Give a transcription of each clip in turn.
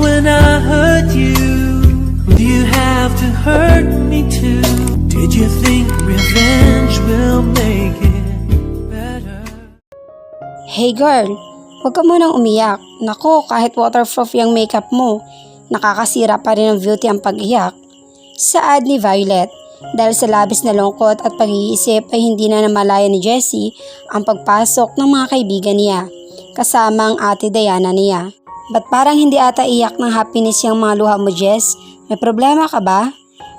when I hurt you? Do you have to hurt me too? Did you think revenge will make it better? Hey girl, huwag ka munang umiyak. Nako, kahit waterproof yung makeup mo, nakakasira pa rin ng beauty ang pag-iyak. Saad ni Violet, dahil sa labis na lungkot at pag-iisip ay hindi na namalaya ni Jessie ang pagpasok ng mga kaibigan niya, kasama ang ate Diana niya. Ba't parang hindi ata iyak ng happiness yung mga luha mo, Jess? May problema ka ba?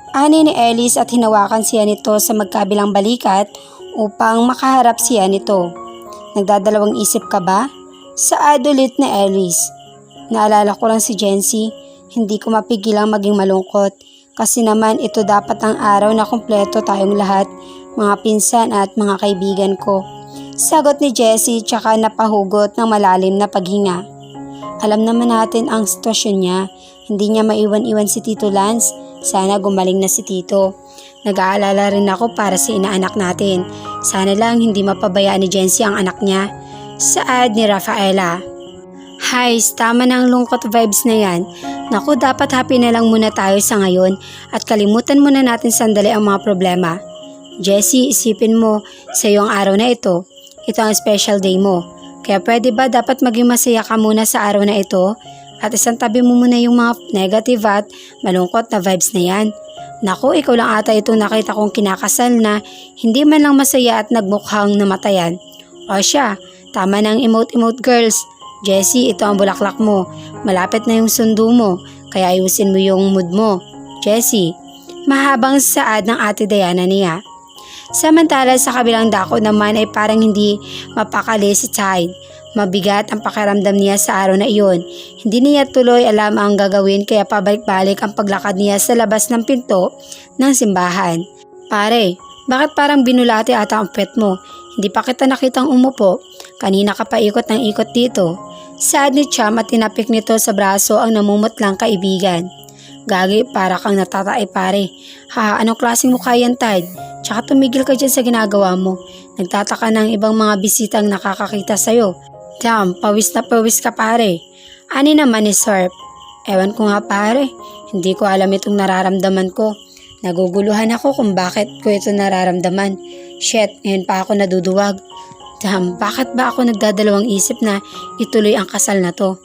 Ani ni Ellis at hinawakan siya nito sa magkabilang balikat upang makaharap siya nito. Nagdadalawang isip ka ba? Saad ulit ni Ellis. Naalala ko lang si Jency, hindi ko mapigilang maging malungkot kasi naman ito dapat ang araw na kumpleto tayong lahat, mga pinsan at mga kaibigan ko. Sagot ni Jessie tsaka napahugot ng malalim na paghinga. Alam naman natin ang sitwasyon niya. Hindi niya maiwan-iwan si Tito Lance. Sana gumaling na si Tito. Nag-aalala rin ako para sa inaanak natin. Sana lang hindi mapabayaan ni Jency ang anak niya. Saad ni Rafaela. Hay, tama na ang lungkot vibes na yan. Naku, dapat happy na lang muna tayo sa ngayon at kalimutan muna natin sandali ang mga problema. Jessie, isipin mo sa iyong araw na ito. Ito ang special day mo. Kaya pwede ba dapat maging masaya ka muna sa araw na ito? At isang tabi mo muna yung mga negative at malungkot na vibes na yan. Naku, ikaw lang ata itong nakita kong kinakasal na hindi man lang masaya at nagmukhang namatayan. O siya, tama ng emote-emote girls. Jessie, ito ang bulaklak mo. Malapit na yung sundo mo, kaya ayusin mo yung mood mo. Jessie, mahabang saad ng ate Diana niya. Samantala sa kabilang dako naman ay parang hindi mapakali si Tide. Mabigat ang pakiramdam niya sa araw na iyon. Hindi niya tuloy alam ang gagawin kaya pabalik-balik ang paglakad niya sa labas ng pinto ng simbahan. Pare, bakit parang binulati ata ang pet mo? Hindi pa kita nakitang umupo. Kanina ka pa ikot ng ikot dito. Sad ni Cham at tinapik nito sa braso ang namumutlang kaibigan. Gagi, para kang natatay pare. Ha, anong klaseng mukha yan, Tide? Tsaka tumigil ka dyan sa ginagawa mo. Nagtataka ng ibang mga bisitang nakakakita sa'yo. Damn, pawis na pawis ka pare. Ani naman ni Sarp? Ewan ko nga pare, hindi ko alam itong nararamdaman ko. Naguguluhan ako kung bakit ko ito nararamdaman. Shit, ngayon pa ako naduduwag. Damn, bakit ba ako nagdadalawang isip na ituloy ang kasal na to?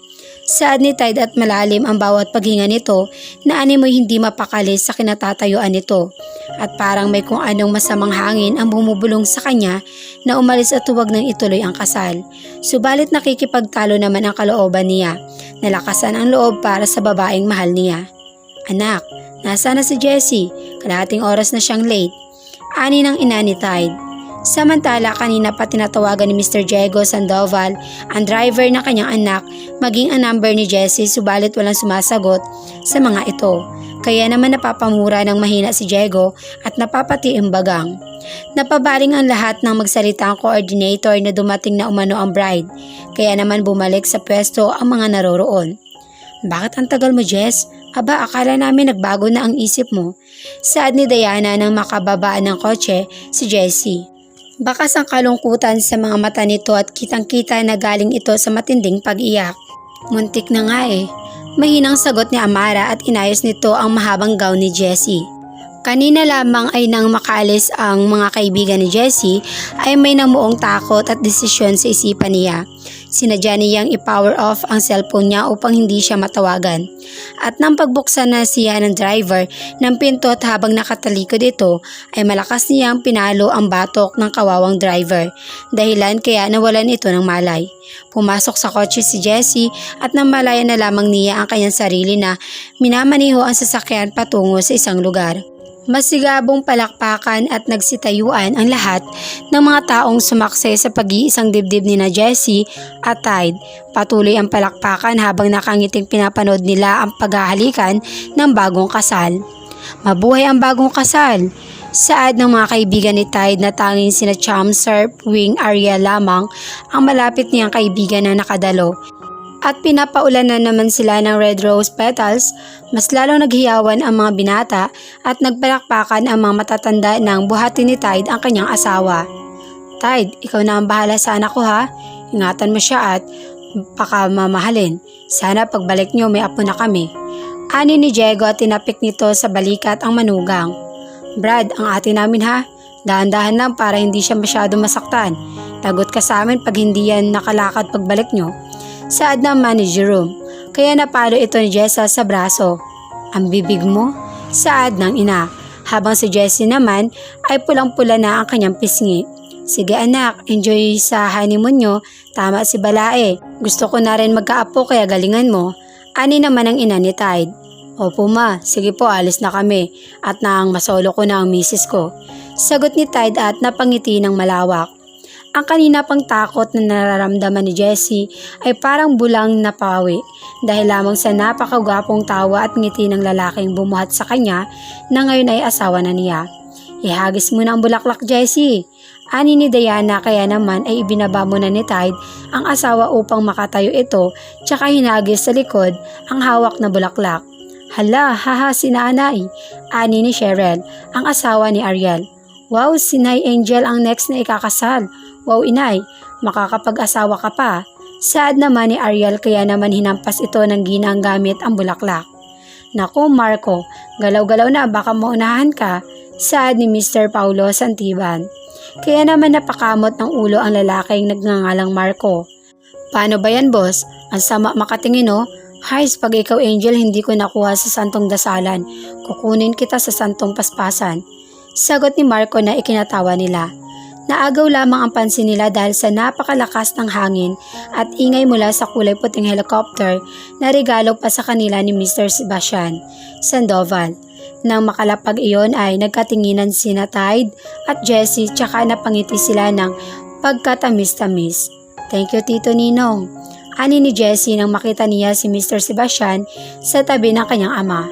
Saad ni Tide at malalim ang bawat paghinga nito na animoy hindi mapakali sa kinatatayuan nito. At parang may kung anong masamang hangin ang bumubulong sa kanya na umalis at huwag nang ituloy ang kasal. Subalit nakikipagtalo naman ang kalooban niya. Nalakasan ang loob para sa babaeng mahal niya. Anak, nasa na si Jessie? Kalahating oras na siyang late. Ani ng ina ni Tide. Samantala kanina pa tinatawagan ni Mr. Diego Sandoval ang driver ng kanyang anak maging ang number ni Jessie subalit walang sumasagot sa mga ito. Kaya naman napapamura ng mahina si Diego at napapati ang bagang. Napabaling ang lahat ng magsalita ang coordinator na dumating na umano ang bride. Kaya naman bumalik sa pwesto ang mga naroroon. Bakit ang tagal mo, Jess? Aba, akala namin nagbago na ang isip mo. Saad ni Diana nang makababaan ng kotse si Jessie. Bakas ang kalungkutan sa mga mata nito at kitang-kita na galing ito sa matinding pag-iyak. Muntik na nga eh. Mahinang sagot ni Amara at inayos nito ang mahabang gown ni Jessie. Kanina lamang ay nang makaalis ang mga kaibigan ni Jessie ay may namuong takot at desisyon sa isipan niya. Sinadya niyang i-power off ang cellphone niya upang hindi siya matawagan. At nang pagbuksan na siya ng driver ng pinto at habang nakatalikod ito ay malakas niyang pinalo ang batok ng kawawang driver. Dahilan kaya nawalan ito ng malay. Pumasok sa kotse si Jessie at nang malaya na lamang niya ang kanyang sarili na minamaniho ang sasakyan patungo sa isang lugar. Masigabong palakpakan at nagsitayuan ang lahat ng mga taong sumakse sa pag-iisang dibdib ni na Jessie at Tide. Patuloy ang palakpakan habang nakangiting pinapanood nila ang paghahalikan ng bagong kasal. Mabuhay ang bagong kasal! Saad ng mga kaibigan ni Tide na tanging sina Cham, Serp, Wing, Ariel lamang ang malapit niyang kaibigan na nakadalo at pinapaulan na naman sila ng red rose petals, mas lalong naghiyawan ang mga binata at nagpalakpakan ang mga matatanda ng buhati ni Tide ang kanyang asawa. Tide, ikaw na ang bahala sa anak ko ha. Ingatan mo siya at pakamamahalin. Sana pagbalik nyo may apo na kami. Ani ni Diego at tinapik nito sa balikat ang manugang. Brad, ang ate namin ha. Dahan-dahan lang para hindi siya masyado masaktan. Tagot ka sa amin pag hindi yan nakalakad pagbalik nyo. Saad naman ni Jerome. Kaya napalo ito ni Jessa sa braso. Ang bibig mo? Saad ng ina. Habang si Jessie naman ay pulang-pula na ang kanyang pisngi. Sige anak, enjoy sa honeymoon nyo. Tama si Balae. Gusto ko na rin magkaapo kaya galingan mo. Ani naman ang ina ni Tide. Opo ma, sige po alis na kami at nang masolo ko na ang misis ko. Sagot ni Tide at napangiti ng malawak. Ang kanina pang takot na nararamdaman ni Jessie ay parang bulang napawi dahil lamang sa napakagwapong tawa at ngiti ng lalaking bumuhat sa kanya na ngayon ay asawa na niya. Ihagis mo na ang bulaklak Jessie. Ani ni Diana kaya naman ay ibinaba mo na ni Tide ang asawa upang makatayo ito tsaka hinagis sa likod ang hawak na bulaklak. Hala, haha si nanay. Ani ni Cheryl, ang asawa ni Ariel. Wow, si Nay Angel ang next na ikakasal. Wow, inay, makakapag-asawa ka pa. Saad naman ni Ariel kaya naman hinampas ito ng ginang gamit ang bulaklak. Naku, Marco, galaw-galaw na baka maunahan ka. Saad ni Mr. Paulo Santiban. Kaya naman napakamot ng ulo ang lalaking nagngangalang Marco. Paano ba yan, boss? Ang sama makatingin, oh. Hays, pag ikaw, Angel, hindi ko nakuha sa santong dasalan. Kukunin kita sa santong paspasan. Sagot ni Marco na ikinatawa nila. Naagaw lamang ang pansin nila dahil sa napakalakas ng hangin at ingay mula sa kulay puting helicopter na regalo pa sa kanila ni Mr. Sebastian Sandoval. Nang makalapag iyon ay nagkatinginan sina Tide at Jessie tsaka napangiti sila ng pagkatamis-tamis. Thank you Tito Ninong. Ani ni Jessie nang makita niya si Mr. Sebastian sa tabi ng kanyang ama.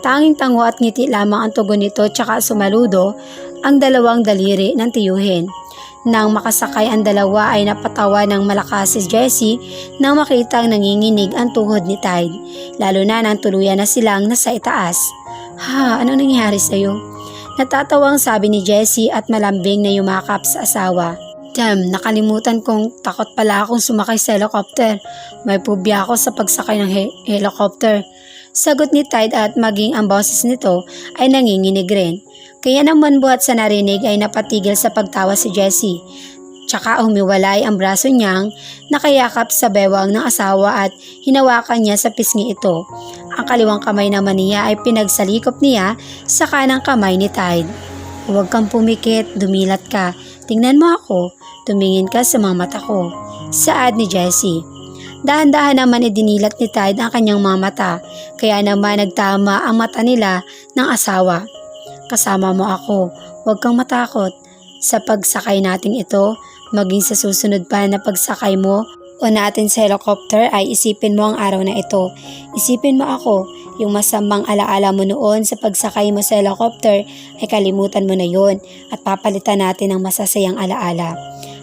Tanging tango at ngiti lamang ang tugon nito tsaka sumaludo ang dalawang daliri ng tiyuhin. Nang makasakay ang dalawa ay napatawa ng malakas si Jessie nang makitang nanginginig ang tuhod ni Tide, lalo na nang tuluyan na silang nasa itaas. Ha, ano nangyari sa'yo? Natatawang sabi ni Jessie at malambing na yumakap sa asawa. Damn, nakalimutan kong takot pala akong sumakay sa helicopter. May pubya ako sa pagsakay ng he- helicopter. Sagot ni Tide at maging ang boses nito ay nanginginig rin. Kaya naman buhat sa narinig ay napatigil sa pagtawa si Jessie. Tsaka humiwalay ang braso niyang nakayakap sa bewang ng asawa at hinawakan niya sa pisngi ito. Ang kaliwang kamay naman niya ay pinagsalikop niya sa kanang kamay ni Tide. Huwag kang pumikit, dumilat ka. Tingnan mo ako, tumingin ka sa mga mata ko. Saad ni Jessie. Dahan-dahan naman idinilat ni Tide ang kanyang mga mata, kaya naman nagtama ang mata nila ng asawa. Kasama mo ako, huwag kang matakot. Sa pagsakay nating ito, maging sa susunod pa na pagsakay mo o natin sa helicopter ay isipin mo ang araw na ito. Isipin mo ako, yung masamang alaala mo noon sa pagsakay mo sa helicopter ay kalimutan mo na yon at papalitan natin ng masasayang alaala.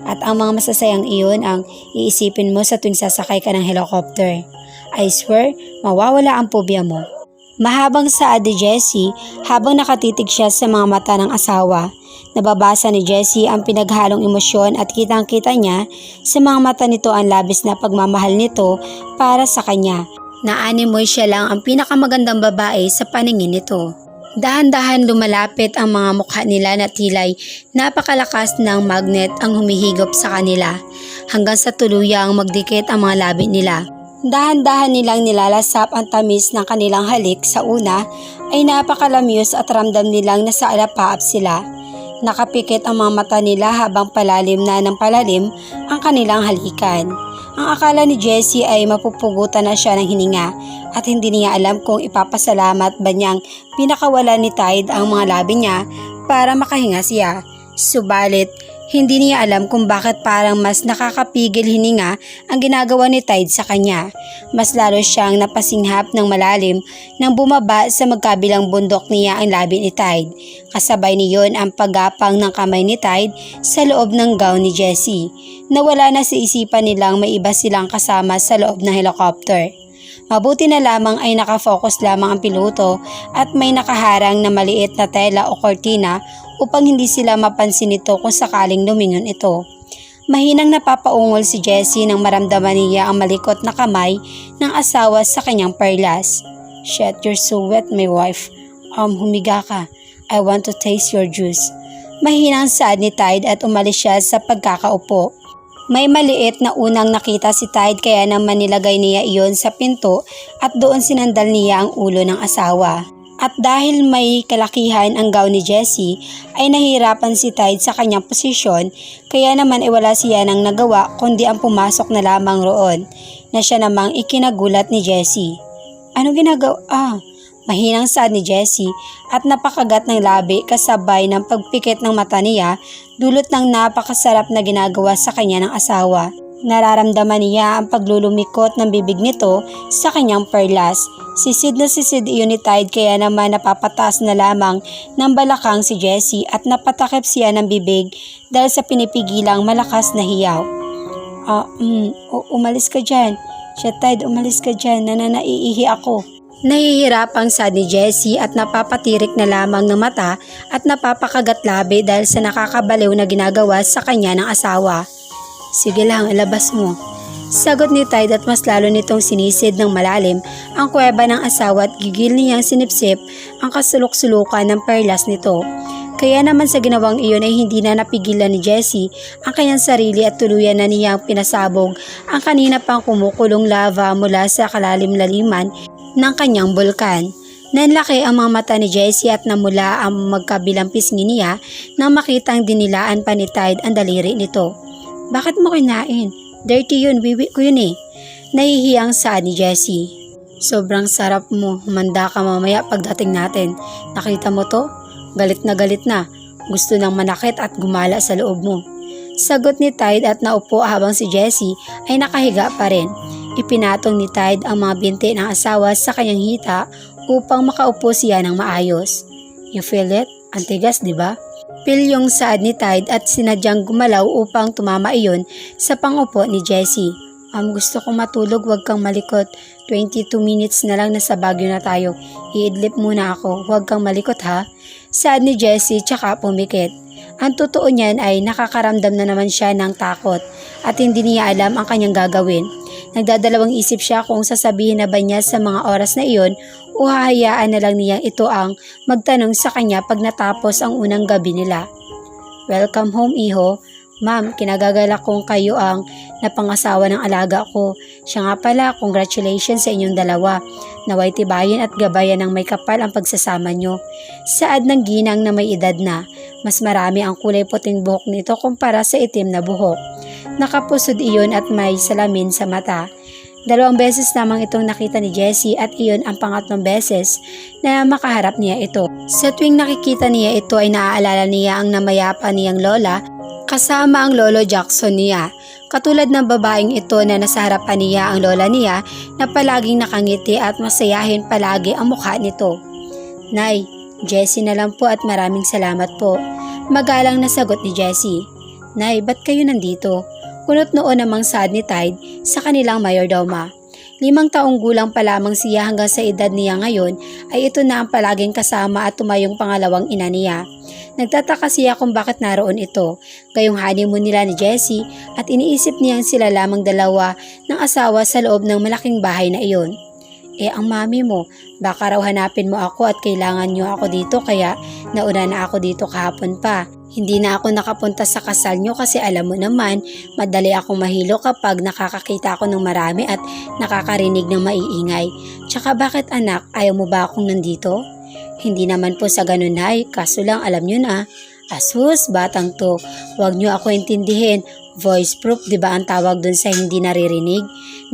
At ang mga masasayang iyon ang iisipin mo sa tuwing sasakay ka ng helicopter. I swear, mawawala ang pobya mo. Mahabang sa ni Jessie habang nakatitig siya sa mga mata ng asawa. Nababasa ni Jessie ang pinaghalong emosyon at kitang-kita niya sa mga mata nito ang labis na pagmamahal nito para sa kanya. Naanimoy siya lang ang pinakamagandang babae sa paningin nito. Dahan-dahan lumalapit ang mga mukha nila na tilay napakalakas ng magnet ang humihigop sa kanila hanggang sa tuluyang magdikit ang mga labi nila. Dahan-dahan nilang nilalasap ang tamis ng kanilang halik sa una ay napakalamyos at ramdam nilang nasa alapaap sila. Nakapikit ang mga mata nila habang palalim na ng palalim ang kanilang halikan. Ang akala ni Jessie ay mapupugutan na siya ng hininga at hindi niya alam kung ipapasalamat ba niyang pinakawala ni Tide ang mga labi niya para makahinga siya. Subalit, hindi niya alam kung bakit parang mas nakakapigil hininga ang ginagawa ni Tide sa kanya. Mas lalo siyang napasinghap ng malalim nang bumaba sa magkabilang bundok niya ang labi ni Tide. Kasabay niyon ang paggapang ng kamay ni Tide sa loob ng gown ni Jessie. Nawala na sa isipan nilang may iba silang kasama sa loob ng helicopter. Mabuti na lamang ay nakafocus lamang ang piloto at may nakaharang na maliit na tela o kortina upang hindi sila mapansin nito kung sakaling lumingon ito. Mahinang napapaungol si Jessie nang maramdaman niya ang malikot na kamay ng asawa sa kanyang perlas. Shit, you're so wet, my wife. Um, humiga ka. I want to taste your juice. Mahinang saad ni Tide at umalis siya sa pagkakaupo. May maliit na unang nakita si Tide kaya naman nilagay niya iyon sa pinto at doon sinandal niya ang ulo ng asawa. At dahil may kalakihan ang gown ni Jessie, ay nahirapan si Tide sa kanyang posisyon kaya naman ay wala siya nang nagawa kundi ang pumasok na lamang roon na siya namang ikinagulat ni Jessie. Ano ginagawa? Ah, mahinang saad ni Jessie at napakagat ng labi kasabay ng pagpikit ng mata niya dulot ng napakasarap na ginagawa sa kanya ng asawa. Nararamdaman niya ang paglulumikot ng bibig nito sa kanyang perlas. Sisid na sisid iyon ni kaya naman napapataas na lamang ng balakang si Jessie at napatakip siya ng bibig dahil sa pinipigilang malakas na hiyaw. Ah, mm, umalis ka dyan. Siya Tide, umalis ka dyan. Nananaiihi ako. Nahihirapang sad ni Jessie at napapatirik na lamang ng mata at napapakagat labi dahil sa nakakabaliw na ginagawa sa kanya ng asawa. Sige lang, ilabas mo. Sagot ni Tide at mas lalo nitong sinisid ng malalim ang kuweba ng asawa at gigil niyang sinipsip ang kasulok-sulukan ng perlas nito. Kaya naman sa ginawang iyon ay hindi na napigilan ni Jessie ang kanyang sarili at tuluyan na niyang pinasabog ang kanina pang kumukulong lava mula sa kalalim-laliman ng kanyang bulkan. Nanlaki ang mga mata ni Jessie at namula ang magkabilang pisngi niya nang makitang dinilaan pa ni Tide ang daliri nito. Bakit mo kinain? Dirty yun, wiwi ko yun eh. Nahihiyang saan ni Jessie. Sobrang sarap mo, humanda ka mamaya pagdating natin. Nakita mo to? Galit na galit na. Gusto nang manakit at gumala sa loob mo. Sagot ni Tide at naupo habang si Jessie ay nakahiga pa rin. Ipinatong ni Tide ang mga binti ng asawa sa kanyang hita upang makaupo siya ng maayos. You feel it? Antigas, di ba? Pilyong saad ni Tide at sinadyang gumalaw upang tumama iyon sa pangupo ni Jessie. Um, gusto kong matulog, wag kang malikot. 22 minutes na lang nasa Baguio na tayo. Iidlip muna ako, wag kang malikot ha. Saad ni Jessie tsaka pumikit. Ang totoo niyan ay nakakaramdam na naman siya ng takot at hindi niya alam ang kanyang gagawin. Nagdadalawang isip siya kung sasabihin na ba niya sa mga oras na iyon o hahayaan na lang niya ito ang magtanong sa kanya pag natapos ang unang gabi nila. Welcome home, iho. Ma'am, kinagagalak kong kayo ang napangasawa ng alaga ko. Siya nga pala, congratulations sa inyong dalawa. Naway tibayan at gabayan ng may kapal ang pagsasama nyo. Saad ng ginang na may edad na, mas marami ang kulay puting buhok nito kumpara sa itim na buhok. Nakapusod iyon at may salamin sa mata. Dalawang beses lamang itong nakita ni Jessie at iyon ang pangatlong beses na makaharap niya ito. Sa tuwing nakikita niya ito ay naaalala niya ang namayapa niyang lola kasama ang lolo Jackson niya. Katulad ng babaeng ito na nasa harapan niya ang lola niya na palaging nakangiti at masayahin palagi ang mukha nito. Nay, Jessie na lang po at maraming salamat po. Magalang na sagot ni Jessie. Nay, ba't kayo nandito? Kunot noon namang sad ni Tide sa kanilang mayordoma. Limang taong gulang pa lamang siya hanggang sa edad niya ngayon ay ito na ang palaging kasama at tumayong pangalawang ina niya. Nagtataka siya kung bakit naroon ito, gayong honeymoon nila ni Jessie at iniisip niyang sila lamang dalawa ng asawa sa loob ng malaking bahay na iyon. Eh ang mami mo, baka raw hanapin mo ako at kailangan niyo ako dito kaya nauna na ako dito kahapon pa. Hindi na ako nakapunta sa kasal niyo kasi alam mo naman, madali akong mahilo kapag nakakakita ako ng marami at nakakarinig ng maiingay. Tsaka bakit anak, ayaw mo ba akong nandito? Hindi naman po sa ganun ay, kaso lang alam niyo na. Asus, batang to, huwag niyo ako intindihin. Voice proof, di ba ang tawag dun sa hindi naririnig?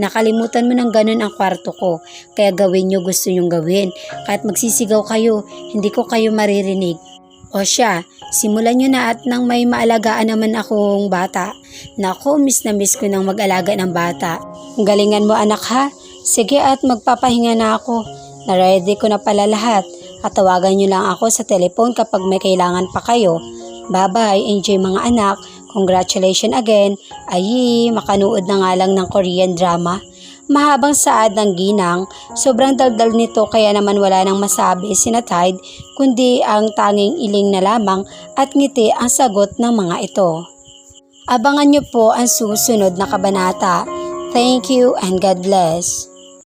Nakalimutan mo ng ganun ang kwarto ko, kaya gawin niyo gusto niyong gawin. Kahit magsisigaw kayo, hindi ko kayo maririnig. O siya, simulan nyo na at nang may maalagaan naman akong bata. Nako, miss na miss ko nang mag-alaga ng bata. Galingan mo anak ha? Sige at magpapahinga na ako. Na-ready ko na pala lahat. At tawagan nyo lang ako sa telepon kapag may kailangan pa kayo. Bye-bye, enjoy mga anak. Congratulations again. Ay, makanood na nga lang ng Korean drama. Mahabang saad ng ginang, sobrang daldal nito kaya naman wala nang masabi si Tide kundi ang tanging iling na lamang at ngiti ang sagot ng mga ito. Abangan nyo po ang susunod na kabanata. Thank you and God bless.